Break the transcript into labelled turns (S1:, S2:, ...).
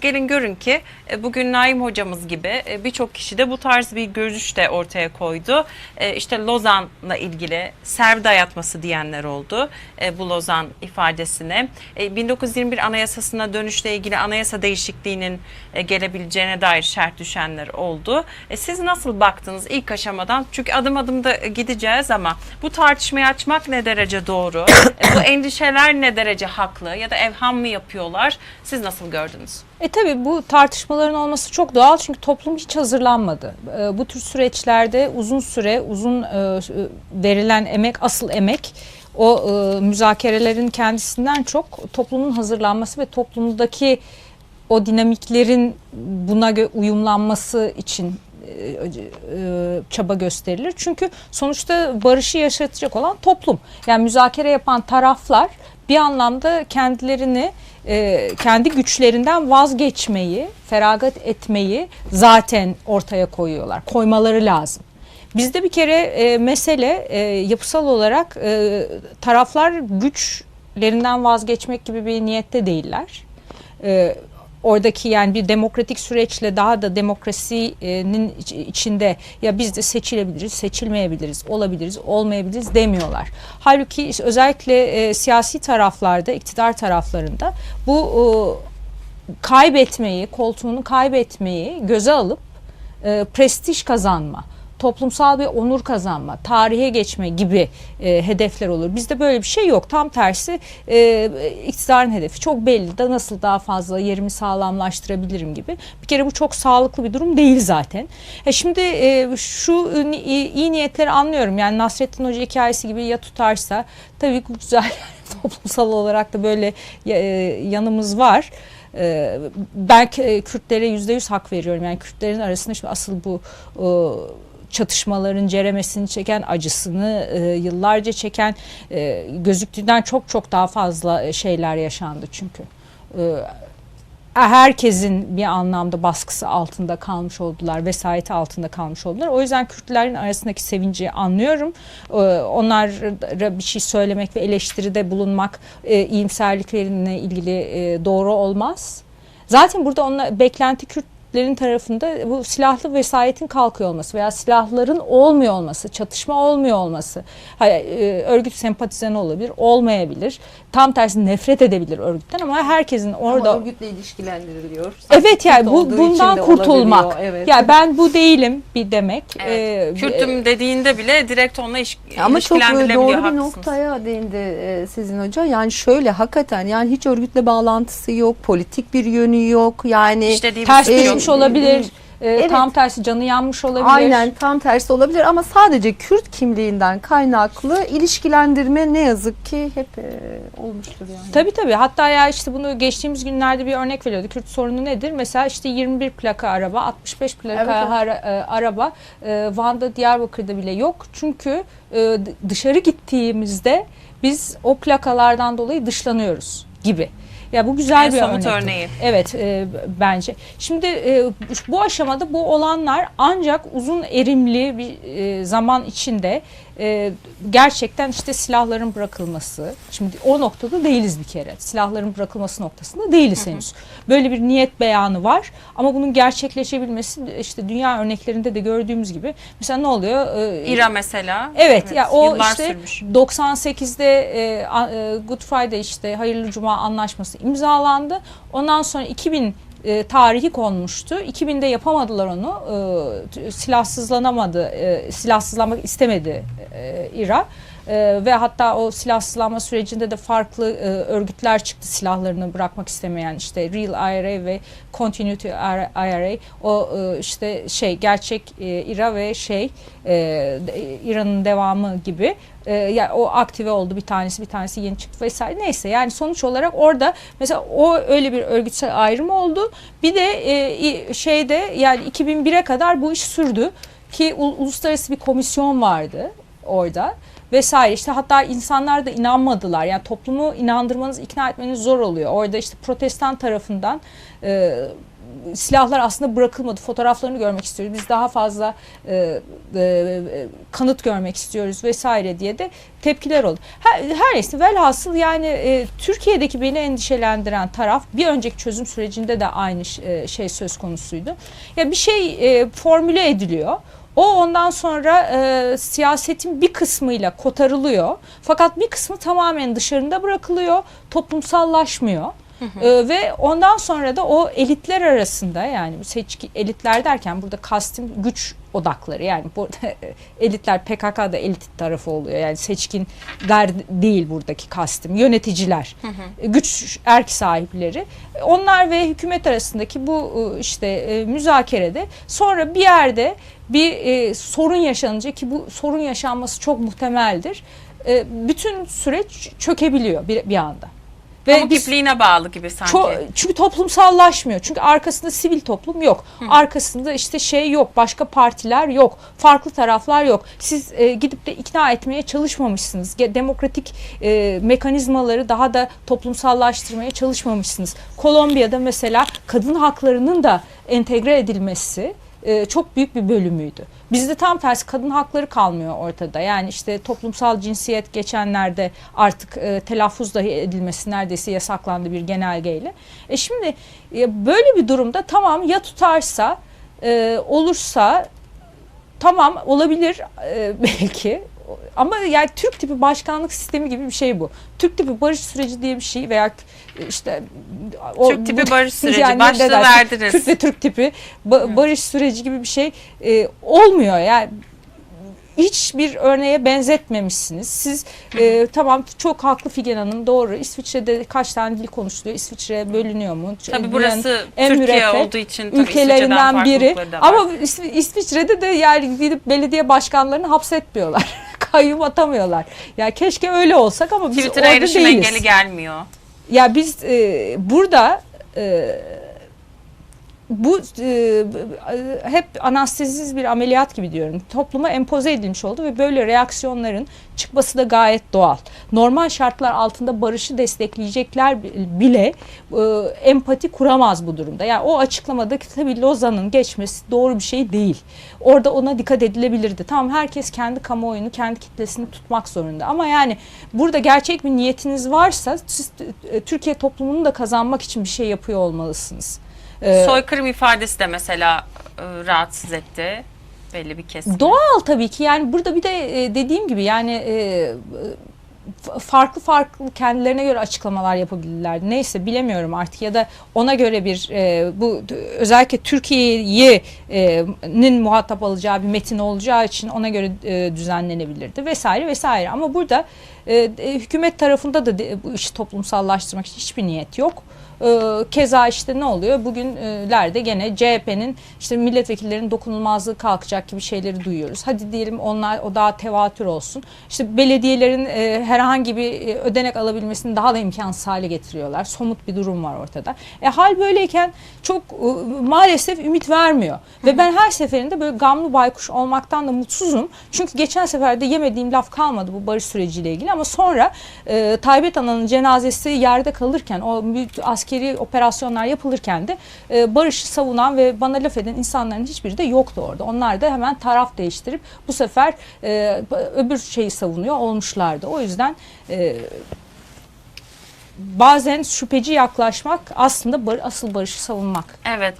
S1: Fakat gelin görün ki e, bugün Naim hocamız gibi e, birçok kişi de bu tarz bir görüş de ortaya koydu. E, İşte Lozan'la ilgili serv dayatması diyenler oldu bu Lozan ifadesine. E, 1921 Anayasasına dönüşle ilgili anayasa değişikliğinin gelebileceğine dair şerh düşenler oldu. Siz nasıl baktınız ilk aşamadan? Çünkü adım adım da gideceğiz ama bu tartışmayı açmak ne derece doğru? Bu endişeler ne derece haklı ya da evham mı yapıyorlar? Siz nasıl gördünüz?
S2: E tabii bu tartışmaların olması çok doğal çünkü toplum hiç hazırlanmadı. E, bu tür süreçlerde uzun süre, uzun e, verilen emek, asıl emek o e, müzakerelerin kendisinden çok toplumun hazırlanması ve toplumdaki o dinamiklerin buna uyumlanması için e, e, çaba gösterilir. Çünkü sonuçta barışı yaşatacak olan toplum. Yani müzakere yapan taraflar bir anlamda kendilerini e, kendi güçlerinden vazgeçmeyi, feragat etmeyi zaten ortaya koyuyorlar. Koymaları lazım. Bizde bir kere e, mesele e, yapısal olarak e, taraflar güçlerinden vazgeçmek gibi bir niyette değiller. E, oradaki yani bir demokratik süreçle daha da demokrasinin iç- içinde ya biz de seçilebiliriz, seçilmeyebiliriz, olabiliriz, olmayabiliriz demiyorlar. Halbuki özellikle e, siyasi taraflarda, iktidar taraflarında bu e, kaybetmeyi, koltuğunu kaybetmeyi göze alıp e, prestij kazanma, toplumsal bir onur kazanma, tarihe geçme gibi e, hedefler olur. Bizde böyle bir şey yok. Tam tersi e, iktidarın hedefi çok belli. Da nasıl daha fazla yerimi sağlamlaştırabilirim gibi. Bir kere bu çok sağlıklı bir durum değil zaten. E şimdi e, şu ni- iyi niyetleri anlıyorum. Yani Nasrettin Hoca hikayesi gibi ya tutarsa tabii güzel toplumsal olarak da böyle e, yanımız var. Ee, ben e, Kürtlere yüzde yüz hak veriyorum. Yani Kürtlerin arasında şimdi asıl bu e, çatışmaların ceremesini çeken, acısını e, yıllarca çeken, e, gözüktüğünden çok çok daha fazla e, şeyler yaşandı çünkü. E, herkesin bir anlamda baskısı altında kalmış oldular, vesayeti altında kalmış oldular. O yüzden Kürtlerin arasındaki sevinci anlıyorum. Ee, Onlara bir şey söylemek ve eleştiride bulunmak e, iyimserliklerine ilgili e, doğru olmaz. Zaten burada onunla beklenti Kürtlerin tarafında bu silahlı vesayetin kalkıyor olması veya silahların olmuyor olması, çatışma olmuyor olması. Hayır, e, örgüt sempatizanı olabilir, olmayabilir. Tam tersi nefret edebilir örgütten ama herkesin orada
S3: Ama örgütle ilişkilendiriliyor.
S2: Evet yani bu bundan kurtulmak.
S3: Evet.
S2: Ya ben bu değilim bir demek.
S1: Evet.
S2: Ee,
S1: Kürtüm dediğinde bile direkt onunla iş,
S3: Ama çok e, doğru bir
S1: haklısınız.
S3: noktaya değindi e, sizin hoca. Yani şöyle hakikaten yani hiç örgütle bağlantısı yok, politik bir yönü yok. Yani
S1: bir
S2: ters
S1: yok.
S2: Düşmüş olabilir. e,
S3: Evet.
S2: Tam tersi canı yanmış olabilir.
S3: Aynen tam tersi olabilir ama sadece Kürt kimliğinden kaynaklı ilişkilendirme ne yazık ki hep e, olmuştur yani.
S2: Tabii tabii. Hatta ya işte bunu geçtiğimiz günlerde bir örnek veriyordu. Kürt sorunu nedir? Mesela işte 21 plaka araba, 65 plaka
S3: Evet, evet.
S2: ara- e, araba e, Van'da, Diyarbakır'da bile yok. Çünkü e, dışarı gittiğimizde biz o plakalardan dolayı dışlanıyoruz gibi. Ya bu güzel
S1: En
S2: bir
S1: somut
S2: örnek.
S1: örneği.
S2: Evet e, bence. Şimdi e, bu aşamada bu olanlar ancak uzun erimli bir e, zaman içinde e, gerçekten işte silahların bırakılması. Şimdi o noktada değiliz bir kere. Silahların bırakılması noktasında değiliz henüz. Böyle bir niyet beyanı var ama bunun gerçekleşebilmesi işte dünya örneklerinde de gördüğümüz gibi mesela ne oluyor? E,
S1: İran mesela.
S2: Evet, ya o işte
S1: sürmüş.
S2: 98'de e, e, Good Friday işte Hayırlı Cuma anlaşması imzalandı. Ondan sonra 2000 e, tarihi konmuştu. 2000'de yapamadılar onu. E, silahsızlanamadı. E, silahsızlanmak istemedi e, İran. E, ve hatta o silahsızlanma sürecinde de farklı e, örgütler çıktı silahlarını bırakmak istemeyen işte Real IRA ve Continuity IRA o e, işte şey gerçek e, İRA ve şey e, İran'ın devamı gibi e, ya o aktive oldu bir tanesi bir tanesi yeni çıktı vesaire. Neyse yani sonuç olarak orada mesela o öyle bir örgütsel ayrım oldu. Bir de e, şeyde yani 2001'e kadar bu iş sürdü ki uluslararası bir komisyon vardı orada vesaire işte hatta insanlar da inanmadılar yani toplumu inandırmanız ikna etmeniz zor oluyor orada işte protestan tarafından e, silahlar aslında bırakılmadı. Fotoğraflarını görmek istiyoruz. Biz daha fazla e, e, kanıt görmek istiyoruz vesaire diye de tepkiler oldu. Her, her neyse velhasıl yani e, Türkiye'deki beni endişelendiren taraf bir önceki çözüm sürecinde de aynı e, şey söz konusuydu. Ya bir şey e, formüle ediliyor. O ondan sonra e, siyasetin bir kısmıyla kotarılıyor. Fakat bir kısmı tamamen dışarında bırakılıyor. Toplumsallaşmıyor. E, ve ondan sonra da o elitler arasında yani bu seçki elitler derken burada kastım güç odakları. Yani burada elitler PKK'da elit tarafı oluyor. Yani seçkinler değil buradaki kastım. Yöneticiler güç erk sahipleri. Onlar ve hükümet arasındaki bu e, işte e, müzakerede sonra bir yerde bir e, sorun yaşanınca ki bu sorun yaşanması çok muhtemeldir e, bütün süreç çökebiliyor bir, bir anda.
S1: Pamuk
S2: biz-
S1: ipliğine bağlı gibi sanki.
S2: çok, çünkü toplumsallaşmıyor. Çünkü arkasında sivil toplum yok. Arkasında işte şey yok. Başka partiler yok. Farklı taraflar yok. Siz e, gidip de ikna etmeye çalışmamışsınız. Demokratik e, mekanizmaları daha da toplumsallaştırmaya çalışmamışsınız. Kolombiya'da mesela kadın haklarının da entegre edilmesi e, çok büyük bir bölümüydü. Bizde tam tersi kadın hakları kalmıyor ortada. Yani işte toplumsal cinsiyet geçenlerde artık e, telaffuz dahi edilmesi neredeyse yasaklandı bir genelgeyle. E şimdi e, böyle bir durumda tamam ya tutarsa e, olursa tamam olabilir e, belki ama yani Türk tipi başkanlık sistemi gibi bir şey bu. Türk tipi barış süreci diye bir şey veya e, işte
S1: Türk tipi barış süreci,
S2: ne
S1: başlığı
S2: dersin?
S1: verdiniz.
S2: Türk ve Türk tipi ba- barış süreci gibi bir şey e, olmuyor. Yani hiçbir örneğe benzetmemişsiniz. Siz e, tamam çok haklı Figen Hanım doğru. İsviçre'de kaç tane dil konuşuluyor? İsviçre bölünüyor mu?
S1: Tabii
S2: Dünyanın
S1: burası
S2: en
S1: Türkiye
S2: müreffeh
S1: olduğu için tabii
S2: ülkelerinden biri. Ama İsvi- İsviçre'de de yani gidip belediye başkanlarını hapsetmiyorlar. Kayyum atamıyorlar. Ya keşke öyle olsak ama biz
S1: Twitter'a
S2: orada
S1: erişim
S2: değiliz.
S1: engeli gelmiyor.
S2: Ya biz e, burada e, bu e, hep anesteziz bir ameliyat gibi diyorum. Topluma empoze edilmiş oldu ve böyle reaksiyonların çıkması da gayet doğal. Normal şartlar altında barışı destekleyecekler bile e, empati kuramaz bu durumda. Yani o açıklamadaki tabii Lozan'ın geçmesi doğru bir şey değil. Orada ona dikkat edilebilirdi. Tamam herkes kendi kamuoyunu, kendi kitlesini tutmak zorunda. Ama yani burada gerçek bir niyetiniz varsa siz e, Türkiye toplumunu da kazanmak için bir şey yapıyor olmalısınız. Ee,
S1: Soykırım ifadesi de mesela e, rahatsız etti belli bir kesim.
S2: Doğal tabii ki yani burada bir de e, dediğim gibi yani e, farklı farklı kendilerine göre açıklamalar yapabilirler. Neyse bilemiyorum artık ya da ona göre bir e, bu özellikle Türkiye'nin muhatap alacağı bir metin olacağı için ona göre e, düzenlenebilirdi vesaire vesaire. Ama burada e, e, hükümet tarafında da de- bu işi toplumsallaştırmak için hiçbir niyet yok. Ee, Keza işte ne oluyor? Bugünlerde gene CHP'nin işte milletvekillerinin dokunulmazlığı kalkacak gibi şeyleri duyuyoruz. Hadi diyelim onlar o daha tevatür olsun. İşte belediyelerin e, herhangi bir e, ödenek alabilmesini daha da imkansız hale getiriyorlar. Somut bir durum var ortada. E, hal böyleyken çok e, maalesef ümit vermiyor. Ve ben her seferinde böyle gamlı baykuş olmaktan da mutsuzum. Çünkü geçen sefer de yemediğim laf kalmadı bu barış süreciyle ilgili ama sonra e, Taybet Ana'nın cenazesi yerde kalırken o askeri operasyonlar yapılırken de e, barışı savunan ve bana laf eden insanların hiçbiri de yoktu orada. Onlar da hemen taraf değiştirip bu sefer e, öbür şeyi savunuyor olmuşlardı. O yüzden e, bazen şüpheci yaklaşmak aslında bar- asıl barışı savunmak.
S1: Evet.